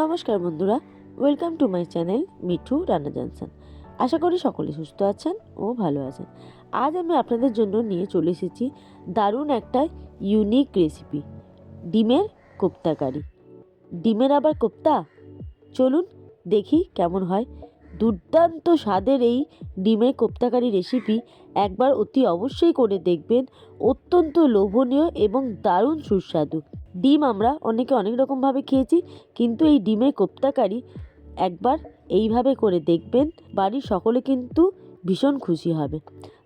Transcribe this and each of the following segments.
নমস্কার বন্ধুরা welcome to my channel Mithu রান্না জানসান। আশা করি সকলে সুস্থ আছেন ও ভালো আছেন। আজ আমি আপনাদের জন্য নিয়ে চলে এসেছি দারুণ একটা ইউনিক রেসিপি ডিমের কোপ্তা কারি। ডিমের আবার কোপ্তা? চলুন দেখি কেমন হয়। দুর্দান্ত স্বাদের এই ডিমের কোপ্তাকারি রেসিপি একবার অতি অবশ্যই করে দেখবেন। অত্যন্ত লোভনীয় এবং দারুণ সুস্বাদু। ডিম আমরা অনেকে অনেক রকমভাবে খেয়েছি, কিন্তু এই ডিমের কোপ্তাকারি একবার এইভাবে করে দেখবেন, বাড়ির সকলে কিন্তু ভীষণ খুশি হবে।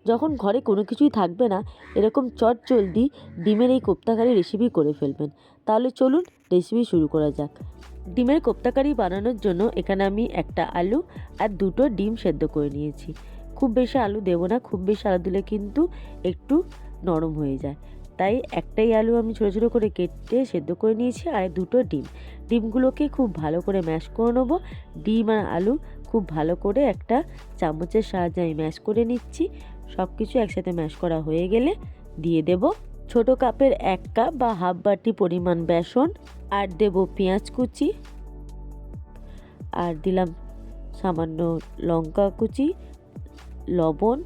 যখন ঘরে কোনো কিছুই থাকবে না, এরকম চট জলদি ডিমের এই কোপ্তাকারি রেসিপি করে ফেলবেন। তাহলে চলুন রেসিপি শুরু করা যাক। ডিমের কোপ্তাকারি বানানোর জন্য এখানে আমি একটা আলু আর দুটো ডিম সেদ্ধ করে নিয়েছি। খুব বেশি আলু দেবো না, খুব বেশি আলু দিলে কিন্তু একটু নরম হয়ে যায়। তাই একটাই আলু আমি ছোটো ছোটো করে কেটে সেদ্ধ করে নিয়েছি আর দুটো ডিম। ডিমগুলোকে খুব ভালো করে ম্যাশ করে নেব। ডিম আর আলু খুব ভালো করে একটা চামচের সাহায্যে আমি ম্যাশ করে নিচ্ছি। সব কিছু একসাথে ম্যাশ করা হয়ে গেলে দিয়ে দেব ছোট কাপের এক কাপ বা হাফ বাটি পরিমাণ বেসন আর দেব পেঁয়াজ কুচি আর দিলাম সামান্য লঙ্কা কুচি, লবণ,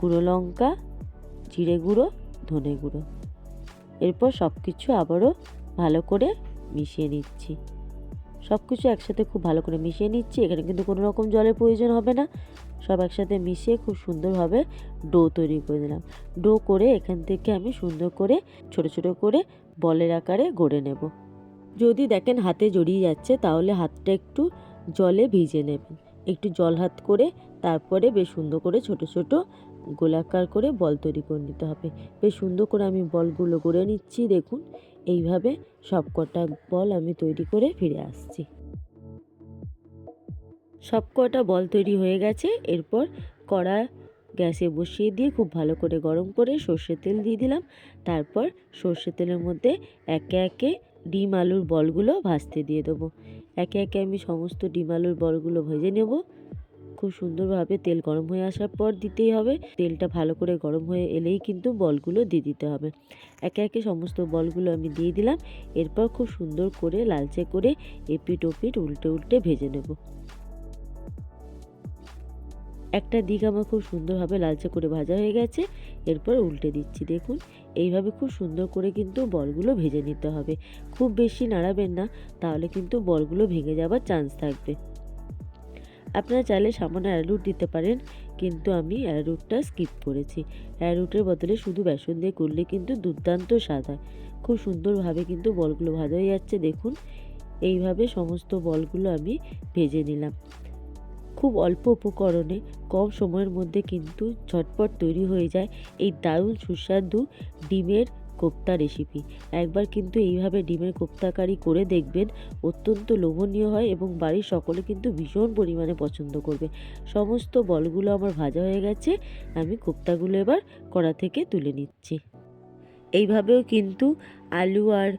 গুঁড়ো লঙ্কা, জিরে গুঁড়ো ধনে গুঁড়ো এরপর সব কিছু আবারও ভালো করে মিশিয়ে নিচ্ছি। সব কিছু একসাথে খুব ভালো করে মিশিয়ে নিচ্ছি। এখানে কিন্তু কোনো রকম জলের প্রয়োজন হবে না। সব একসাথে মিশিয়ে খুব সুন্দরভাবে ডো তৈরি করে দিলাম ডো করে এখান থেকে আমি সুন্দর করে, ছোট ছোট করে বলের আকারে গড়ে নেব। যদি দেখেন হাতে জড়িয়ে যাচ্ছে, তাহলে হাতটা একটু জলে ভিজে নেবেন। একটু জল হাত করে তারপরে বেশ সুন্দর করে ছোট ছোট গোলাকার করে বল তৈরি করে নিতে হবে। বেশ সুন্দর করে আমি বলগুলো গড়ে নিচ্ছি, দেখুন। এইভাবে সব কটা বল আমি তৈরি করে ফিরে আসছি। সব কটা বল তৈরি হয়ে গেছে। এরপর কড়া গ্যাসে বসিয়ে দিয়ে খুব ভালো করে গরম করে সর্ষের তেল দিয়ে দিলাম। তারপর সর্ষের তেলের মধ্যে একে একে ডিম আলুর বলগুলো ভাজতে দিয়ে দেবো। একে একে আমি সমস্ত ডিম আলুর বলগুলো ভেজে নেব। খুব সুন্দরভাবে তেল গরম হয়ে আসার পর দিতেই হবে। তেলটা ভালো করে গরম হয়ে এলেই কিন্তু বলগুলো দিয়ে দিতে হবে। একে একে সমস্ত বলগুলো আমি দিয়ে দিলাম। এরপর খুব সুন্দর করে লালচে করে এপিট ওপিট উল্টে উল্টে ভেজে নেব। একটা দিক আমার খুব সুন্দরভাবে লালচে করে ভাজা হয়ে গেছে। এরপর উল্টে দিচ্ছি, দেখুন। এইভাবে খুব সুন্দর করে কিন্তু বলগুলো ভেজে নিতে হবে। খুব বেশি নাড়াবেন না, তাহলে কিন্তু বলগুলো ভেঙে যাওয়ার চান্স থাকবে। আপনারা চাইলে সামান্য অ্যারোরুট দিতে পারেন, কিন্তু আমি অ্যারোরুটটা স্কিপ করেছি। অ্যারোরুটের বদলে শুধু বেসন দিয়ে করলে কিন্তু দুর্দান্ত স্বাদ হয়। খুব সুন্দরভাবে কিন্তু বলগুলো ভাজা হয়ে যাচ্ছে, দেখুন। এইভাবে সমস্ত বলগুলো আমি ভেজে নিলাম। খুব অল্প উপকরণে, কম সময়ের মধ্যে কিন্তু ঝটপট তৈরি হয়ে যায়। এই দারুণ সুস্বাদু ডিমের কোপ্তা রেসিপি একবার কিন্তু এইভাবে ডিমের কোপ্তাকারি করে দেখবেন, অত্যন্ত লোভনীয় হয় এবং বাড়ির সকলে কিন্তু ভীষণ পরিমাণে পছন্দ করবে। সমস্ত বলগুলো আমার ভাজা হয়ে গেছে, আমি কোপ্তাগুলো এবার কড়া থেকে তুলে নিচ্ছি। এইভাবেও কিন্তু আলু আর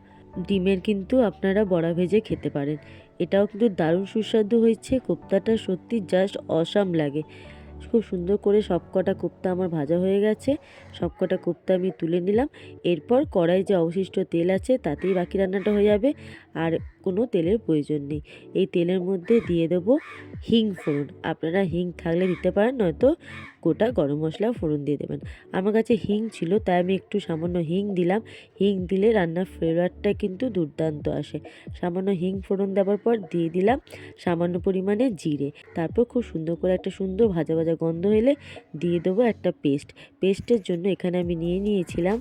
ডিমের কিন্তু আপনারা বড়া ভেজে খেতে পারেন। এটাও কিন্তু দারুণ সুস্বাদু হয়েছে, কোপ্তাটা সত্যি জাস্ট অসাম লাগে। খুব সুন্দর করে সব কটা কোপ্তা আমার ভাজা হয়ে গেছে। সব কটা কোপ্তা আমি তুলে নিলাম। এরপর কড়াই যে অবশিষ্ট তেল আছে, তাতেই বাকি রান্নাটা হয়ে যাবে। আর কোনো তেলের প্রয়োজন নেই। এই তেলের মধ্যে দিয়ে দেবো হিং ফোড়ন। আপনারা হিং থাকলে দিতে পারেন, নয়তো গোটা গরম মশলা ফোড়ন দিয়ে দেবেন। আমার কাছে হিং ছিল, তাই আমি একটু সামান্য হিং দিলাম। হিং দিলে রান্নার ফ্লেভারটা কিন্তু দুর্দান্ত আসে। সামান্য হিং ফোড়ন দেওয়ার পর দিয়ে দিলাম সামান্য পরিমাণে জিরে। তারপর খুব সুন্দর করে একটা সুন্দর ভাজা ভাজা গন্ধ এলে দিয়ে দেবো একটা পেস্ট। পেস্টের জন্য এখানে আমি নিয়ে নিয়েছিলাম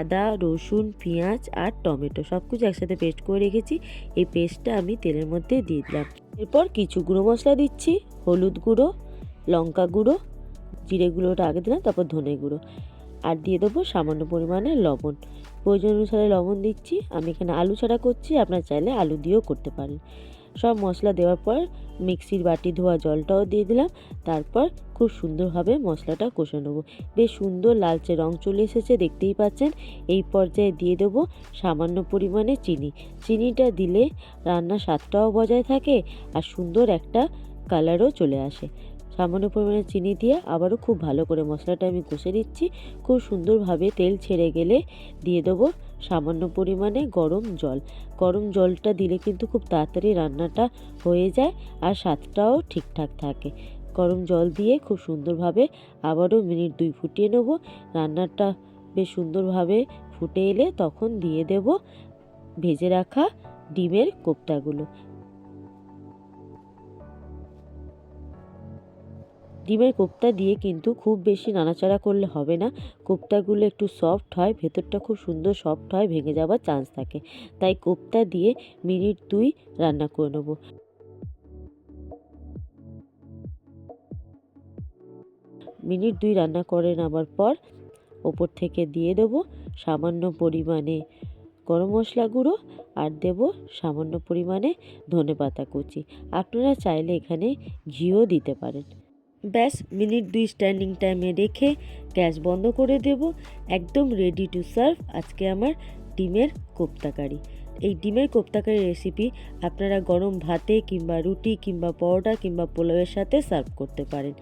আদা, রসুন, পেঁয়াজ আর টমেটো। সব কিছু একসাথে পেস্ট করে রেখেছি। এই পেস্টটা আমি তেলের মধ্যে দিয়ে দিলাম। এরপর কিছু গুঁড়ো মশলা দিচ্ছি। হলুদ গুঁড়ো, লঙ্কা গুঁড়ো জিরে গুঁড়োটা আগে দিলাম, তারপর ধনে গুঁড়ো। আর দিয়ে দেবো সামান্য পরিমাণে লবণ। প্রয়োজন অনুসারে লবণ দিচ্ছি। আমি এখানে আলু ছাড়া করছি, আপনার চাইলে আলু দিয়েও করতে পারেন। সব মশলা দেওয়ার পর মিক্সির বাটি ধোয়া জলটাও দিয়ে দিলাম। তারপর খুব সুন্দরভাবে মশলাটা কষে নেব। বেশ সুন্দর লালচে রং চলে এসেছে, দেখতেই পাচ্ছেন। এই পর্যায়ে দিয়ে দেবো সামান্য পরিমাণে চিনি। চিনিটা দিলে রান্নার স্বাদটাও বজায় থাকে আর সুন্দর একটা কালারও চলে আসে। সামান্য পরিমাণে চিনি দিয়ে আবারও খুব ভালো করে মশলাটা আমি কষে দিচ্ছি খুব সুন্দরভাবে তেল ছেড়ে গেলে দিয়ে দেবো সামান্য পরিমাণে গরম জল। গরম জলটা দিলে কিন্তু খুব তাড়াতাড়ি রান্নাটা হয়ে যায় আর স্বাদটাও ঠিকঠাক থাকে। গরম জল দিয়ে খুব সুন্দরভাবে আবারও মিনিট দুই ফুটিয়ে নেব। রান্নাটা বেশ সুন্দরভাবে ফুটে এলে তখন দিয়ে দেব ভেজে রাখা ডিমের কোপ্তাগুলো। ডিমের কোপ্তা দিয়ে কিন্তু খুব বেশি নাড়াচাড়া করলে হবে না। কোপ্তাগুলো একটু সফট হয়, ভেতরটা খুব সুন্দর সফট হয়, ভেঙে যাওয়ার চান্স থাকে। তাই কোপ্তা দিয়ে মিনিট দুই রান্না করে নেব। মিনিট দুই রান্না করে নেবার পর ওপর থেকে দিয়ে দেব সামান্য পরিমাণে গরম মশলা গুঁড়ো আর দেব সামান্য পরিমাণে ধনে পাতা কুচি। আপনারা চাইলে এখানে ঘিও দিতে পারেন। ব্যাস, মিনিট দুই স্ট্যান্ডিং টাইমে রেখে গ্যাস বন্ধ করে দেব। একদম রেডি টু সার্ভ আজকে আমার ডিমের কোপ্তাকারি। এই ডিমের কোপ্তাকারি রেসিপি আপনারা গরম ভাতে কিংবা রুটি কিংবা পরোটা কিংবা পোলাওয়ের সাথে সার্ভ করতে পারেন।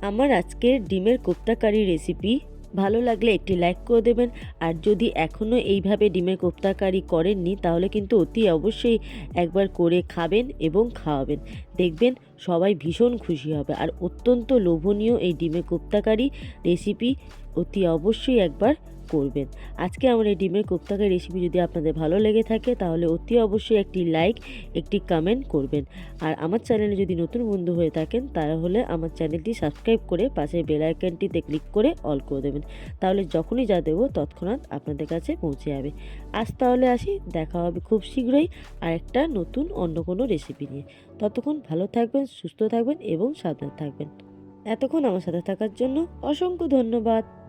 আমার আজকের ডিমের কোপ্তাকারি রেসিপি ভালো লাগলে একটি লাইক করে দেবেন। আর যদি এখনও এইভাবে ডিমের কোপ্তাকারি করেননি, তাহলে কিন্তু অতি অবশ্যই একবার করে খাবেন এবং খাওয়াবেন। দেখবেন সবাই ভীষণ খুশি হবে। আর অত্যন্ত লোভনীয় এই ডিমের কোপ্তাকারি রেসিপি অতি অবশ্যই একবার করবেন। আজকে আমার এই ডিমের কোপ্তাকারি রেসিপি যদি আপনাদের ভালো লেগে থাকে, তাহলে অতি অবশ্যই একটি লাইক একটি কমেন্ট করবেন। আর আমার চ্যানেলে যদি নতুন বন্ধু হয়ে থাকেন, তাহলে আমার চ্যানেলটি সাবস্ক্রাইব করে পাশের বেল আইকনটিতে ক্লিক করে অল করে দেবেন। তাহলে যখনই যা দেবো, তৎক্ষণাৎ আপনাদের কাছে পৌঁছে যাবে। আজ তাহলে আসি, দেখা হবে খুব শীঘ্রই আর একটা নতুন অন্য কোনো রেসিপি নিয়ে। ততক্ষণ ভালো থাকবেন, সুস্থ থাকবেন এবং সাবধান থাকবেন। এতক্ষণ আমার সাথে থাকার জন্য অসংখ্য ধন্যবাদ।